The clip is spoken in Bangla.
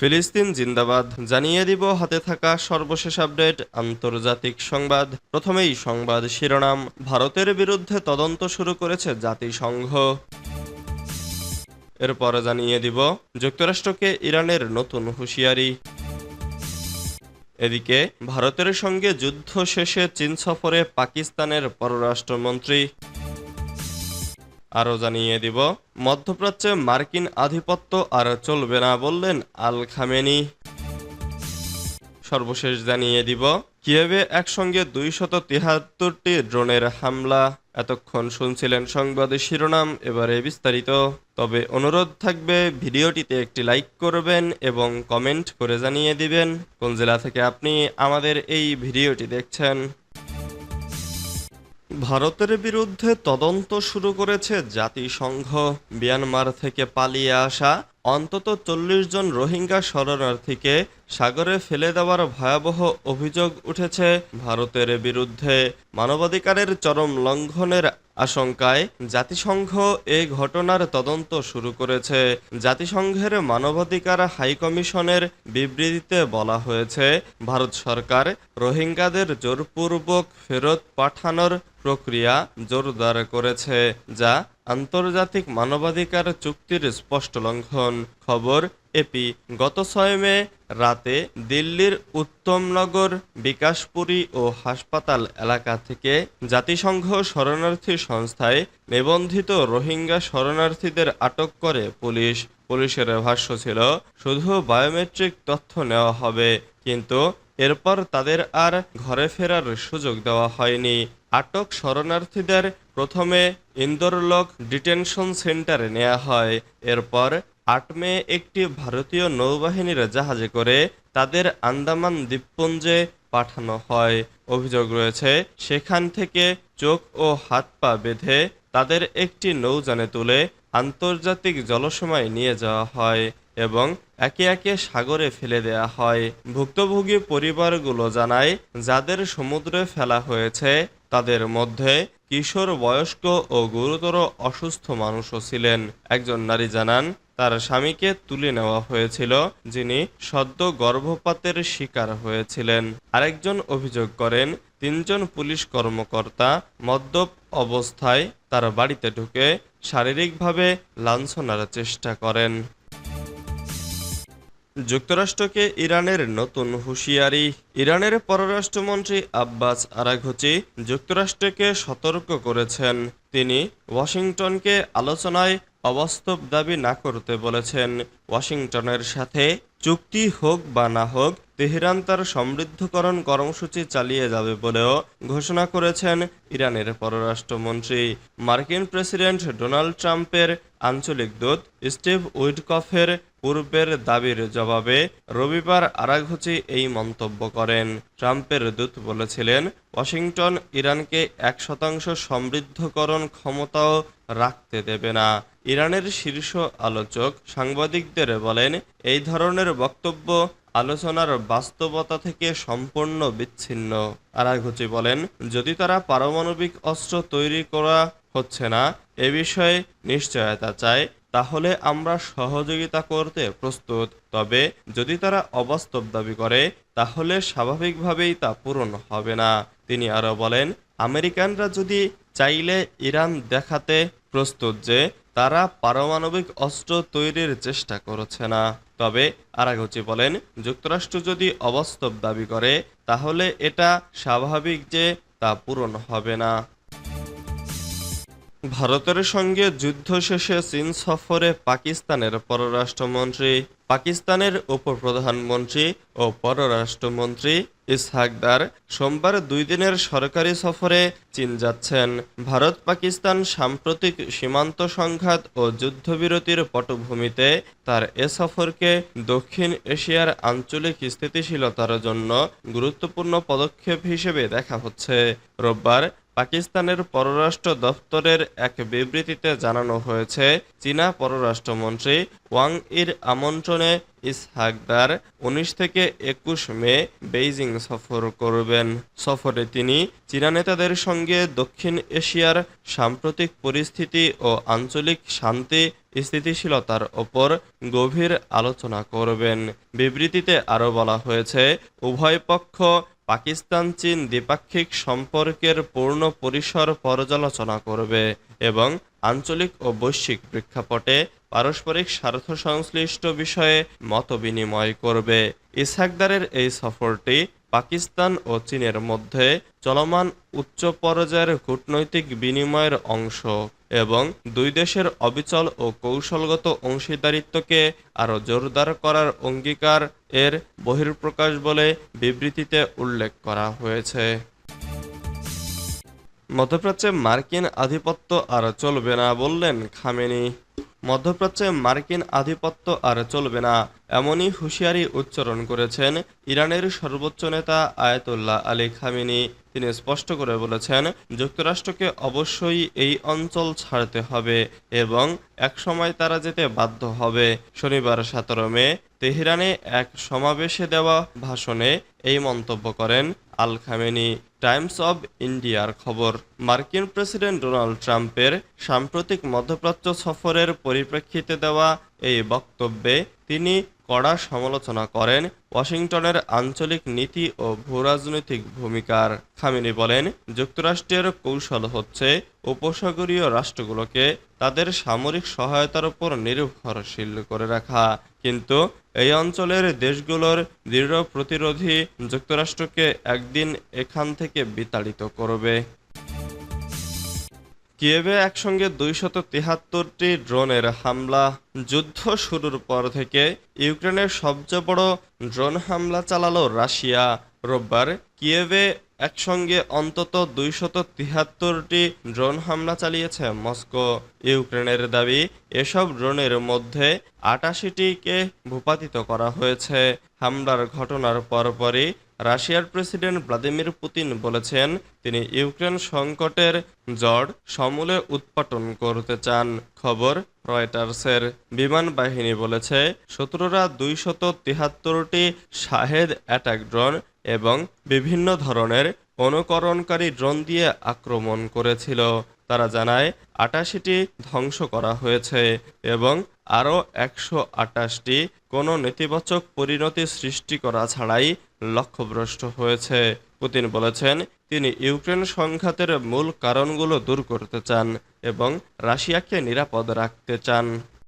ফিলিস্তিন জিন্দাবাদ। জানিয়ে দিব, হাতে থাকা সর্বশেষ আপডেট, আন্তর্জাতিক সংবাদ। প্রথমেই সংবাদ শিরোনাম, ভারতের বিরুদ্ধে তদন্ত শুরু করেছে জাতিসংঘ। এরপর জানিয়ে দিব, যুক্তরাষ্ট্রকে ইরানের নতুন হুঁশিয়ারি। এদিকে, ভারতের সঙ্গে যুদ্ধ শেষে চীন সফরে পাকিস্তানের পররাষ্ট্রমন্ত্রী আরও জানিয়ে দিব। মধ্যপ্রাচ্যে মার্কিন আধিপত্য আর চলবে না বললেন আল খামেনি। সর্বশেষ জানিয়ে দিব, কিয়েভে একসঙ্গে দুইশত তিহাত্তরটি ড্রোনের হামলা। এতক্ষণ শুনছিলেন সংবাদের শিরোনাম, এবারে বিস্তারিত। তবে অনুরোধ থাকবে, ভিডিওটিতে একটি লাইক করবেন এবং কমেন্ট করে জানিয়ে দিবেন। কোন জেলা থেকে আপনি আমাদের এই ভিডিওটি দেখছেন? ভারতের বিরুদ্ধে তদন্ত শুরু করেছে জাতিসংঘ। মিয়ানমার থেকে পালিয়ে আসা অন্তত চল্লিশ জন রোহিঙ্গা শরণার্থীকে সাগরে ফেলে দেওয়ার ভয়াবহ অভিযোগ উঠেছে ভারতের বিরুদ্ধে। মানবাধিকারের চরম লঙ্ঘনের আশঙ্কায় জাতিসংঘ এই ঘটনার তদন্ত শুরু করেছে। জাতিসংঘের মানবাধিকার হাইকমিশনের বিবৃতিতে বলা হয়েছে, ভারত সরকার রোহিঙ্গাদের জোরপূর্বক ফেরত পাঠানোর প্রক্রিয়া জোরদার করেছে, যা আন্তর্জাতিক মানবাধিকার চুক্তির স্পষ্ট লঙ্ঘন। খবর এপি গত ছয় মে রাতে দিল্লির উত্তমনগর বিকাশপুরী ও হাসপাতাল এলাকা থেকে জাতিসংঘ শরণার্থী সংস্থায় নিবন্ধিত রোহিঙ্গা শরণার্থীদের আটক করে পুলিশ। পুলিশের ভাষ্য ছিল, শুধু বায়োমেট্রিক তথ্য নেওয়া হবে, কিন্তু এরপর তাদের আর ঘরে ফেরার সুযোগ দেওয়া হয়নি। আটক শরণার্থীদের প্রথমে ইন্দোরলক ডিটেনশন সেন্টারে নেওয়া হয়, এরপর আট মে একটি ভারতীয় নৌবাহিনীর জাহাজে করে তাদের আন্দামান দ্বীপপুঞ্জে পাঠানো হয়। অভিযোগ রয়েছে, সেখান থেকে চোখ ও হাত পা বেঁধে তাদের একটি নৌজানে তুলে আন্তর্জাতিক জলসীমায় নিয়ে যাওয়া হয় এবং একে একে সাগরে ফেলে দেয়া হয়। ভুক্তভোগী পরিবারগুলো জানায়, যাদের সমুদ্রে ফেলা হয়েছে, তাদের মধ্যে কিশোর বয়স্ক ও গুরুতর অসুস্থ মানুষও ছিলেন। একজন নারী জানান তার স্বামীকে তুলে নেওয়া হয়েছিল, যিনি সদ্য গর্ভপাতের শিকার হয়েছিলেন। আরেকজন অভিযোগ করেন, তিনজন পুলিশ কর্মকর্তা মদ্যপ অবস্থায় তার বাড়িতে ঢুকে শারীরিকভাবে লাঞ্ছনার চেষ্টা করেন। যুক্তরাষ্ট্রকে ইরানের নতুন হুঁশিয়ারি। ইরানের পররাষ্ট্রমন্ত্রী আব্বাস আরাঘচি যুক্তরাষ্ট্রকে সতর্ক করেছেন। তিনি ওয়াশিংটনকে আলোচনায় অবাস্তব দাবি না করতে বলেছেন ওয়াশিংটনের সাথে, চুক্তি হোক বা না হোক, তেহরান তার সমৃদ্ধকরণ কর্মসূচি চালিয়ে যাবে বলেও ঘোষণা করেছেন ইরানের পররাষ্ট্রমন্ত্রী। মার্কিন প্রেসিডেন্ট ডোনাল্ড ট্রাম্পের আঞ্চলিক দূত স্টিভ উইডকফের পূর্বের দাবির জবাবে রবিবার আরাঘচি এই মন্তব্য করেন। ট্রাম্পের দূত বলেছিলেন, ওয়াশিংটন ইরানকে এক শতাংশ সমৃদ্ধকরণ ক্ষমতাও রাখতে দেবে না। ইরানের শীর্ষ আলোচক সাংবাদিকদের বলেন, এই ধরনের বক্তব্য আলোচনার বাস্তবতা থেকে সম্পূর্ণ বিচ্ছিন্ন। আরাঘুচি বলেন, যদি তারা পারমাণবিক অস্ত্র তৈরি করা হচ্ছে না, এ বিষয়ে নিশ্চয়তা চায়, তাহলে আমরা সহযোগিতা করতে প্রস্তুত। তবে যদি তারা অবাস্তব দাবি করে, তাহলে স্বাভাবিকভাবেই তা পূরণ হবে না। তিনি আরও বলেন আমেরিকানরা যদি চাইলে ইরান দেখাতে প্রস্তুত যে তারা পারমাণবিক অস্ত্র তৈরির চেষ্টা করছে না। তবে আরাগচি বলেন, যুক্তরাষ্ট্র যদি অবাস্তব দাবি করে, তাহলে এটা স্বাভাবিক যে তা পূরণ হবে না। ভারতের সঙ্গে যুদ্ধ শেষে চীন সফরে পাকিস্তানের পররাষ্ট্রমন্ত্রী, পাকিস্তানের উপপ্রধানমন্ত্রী ও পররাষ্ট্রমন্ত্রী ইসহাকদার সোমবার দুই দিনের সরকারি সফরে চীন যাচ্ছেন। ভারত পাকিস্তান সাম্প্রতিক সীমান্ত সংঘাত ও যুদ্ধবিরতির পটভূমিতে তার এ সফরকে দক্ষিণ এশিয়ার আঞ্চলিক স্থিতিশীলতার জন্য গুরুত্বপূর্ণ পদক্ষেপ হিসেবে দেখা হচ্ছে। রোববার পাকিস্তানের পররাষ্ট্র দফতরের এক বিবৃতিতে জানানো হয়েছে, চীনা পররাষ্ট্রমন্ত্রী ওয়াং ইর আমন্ত্রণে ইসহাকদার উনিশ থেকে একুশ মে বেইজিং সফর করবেন। সফরে তিনি চীনা নেতাদের সঙ্গে দক্ষিণ এশিয়ার সাম্প্রতিক পরিস্থিতি ও আঞ্চলিক শান্তি, স্থিতিশীলতার ওপর গভীর আলোচনা করবেন। বিবৃতিতে আরও বলা হয়েছে, উভয় পক্ষ পাকিস্তান চীন দ্বিপাক্ষিক সম্পর্কের পূর্ণ পরিসর পর্যালোচনা করবে এবং আঞ্চলিক ও বৈশ্বিক প্রেক্ষাপটে পারস্পরিক স্বার্থ সংশ্লিষ্ট বিষয়ে মতবিনিময় করবে। ইসহাকদারের এই সফরটি পাকিস্তান ও চীনের মধ্যে চলমান উচ্চ পর্যায়ের কূটনৈতিক বিনিময়ের অংশ। এবং দুই দেশের অবিচল ও কৌশলগত অংশীদারিত্বকে আরও জোরদার করার অঙ্গীকার এর বহির্প্রকাশ বলে বিবৃতিতে উল্লেখ করা হয়েছে। মধ্যপ্রাচ্যে মার্কিন আধিপত্য আর চলবে না বললেন খামেনি। মধ্যপ্রাচ্যে মার্কিন আধিপত্য আর চলবে না, এমনই হুঁশিয়ারি উচ্চারণ করেছেন ইরানের সর্বোচ্চ নেতা আয়াতুল্লাহ আলী খামেনি। তিনি স্পষ্ট করে বলেছেন, যুক্তরাষ্ট্রকে অবশ্যই এই অঞ্চল ছাড়তে হবে এবং একসময় তারা যেতে বাধ্য হবে। শনিবার সতেরো মে তেহরানে এক সমাবেশে দেওয়া ভাষণে এই মন্তব্য করেন আল খামেনি। টাইমস অব ইন্ডিয়ার খবর, মার্কিন প্রেসিডেন্ট ডোনাল্ড ট্রাম্পের সাম্প্রতিক মধ্যপ্রাচ্য সফরের পরিপ্রেক্ষিতে দেওয়া এই বক্তব্যে তিনি কড়া সমালোচনা করেন ওয়াশিংটনের আঞ্চলিক নীতি ও ভূরাজনৈতিক ভূমিকার। খামিনি বলেন, যুক্তরাষ্ট্রের কৌশল হচ্ছে উপসাগরীয় রাষ্ট্রগুলোকে তাদের সামরিক সহায়তার উপর নির্ভরশীল করে রাখা। কিন্তু এই অঞ্চলের দেশগুলোর দৃঢ় প্রতিরোধী যুক্তরাষ্ট্রকে একদিন এখান থেকে বিতাড়িত করবে। কিয়েভে একসঙ্গে দুইশত তিহাত্তরটি ড্রোনের হামলা যুদ্ধ শুরুর পর থেকে ইউক্রেনের সবচেয়ে বড় ড্রোন হামলা চালালো রাশিয়া। রোববার কিয়েভে একসঙ্গে অন্তত দুইশত তিহাত্তরটি ড্রোন হামলা চালিয়েছে মস্কো। ইউক্রেনের দাবি, এসব ড্রোনের মধ্যে আটাশিটিকে ভূপাতিত করা হয়েছে। হামলার ঘটনার পরপরই রাশিয়ার প্রেসিডেন্ট ভ্লাদিমির পুতিন বলেছেন, তিনি ইউক্রেন সংকটের জড় সমূলে উৎপাটন করতে চান। খবর রয়টার্সের। বিমান বাহিনী বলেছে, শত্রুরা দুইশত তিহাত্তরটি শাহেদ অ্যাটাক ড্রোন এবং বিভিন্ন ধরনের অনুকরণকারী ড্রোন দিয়ে আক্রমণ করেছিল। তারা জানায়, আটাশিটি ধ্বংস করা হয়েছে এবং আরও একশো আটাশটি কোনো নেতিবাচক পরিণতি সৃষ্টি করা ছাড়াই লক্ষ্যভ্রষ্ট হয়েছে। পুতিন বলেছেন, তিনি ইউক্রেন সংঘাতের মূল কারণগুলো দূর করতে চান এবং রাশিয়াকে নিরাপদ রাখতে চান।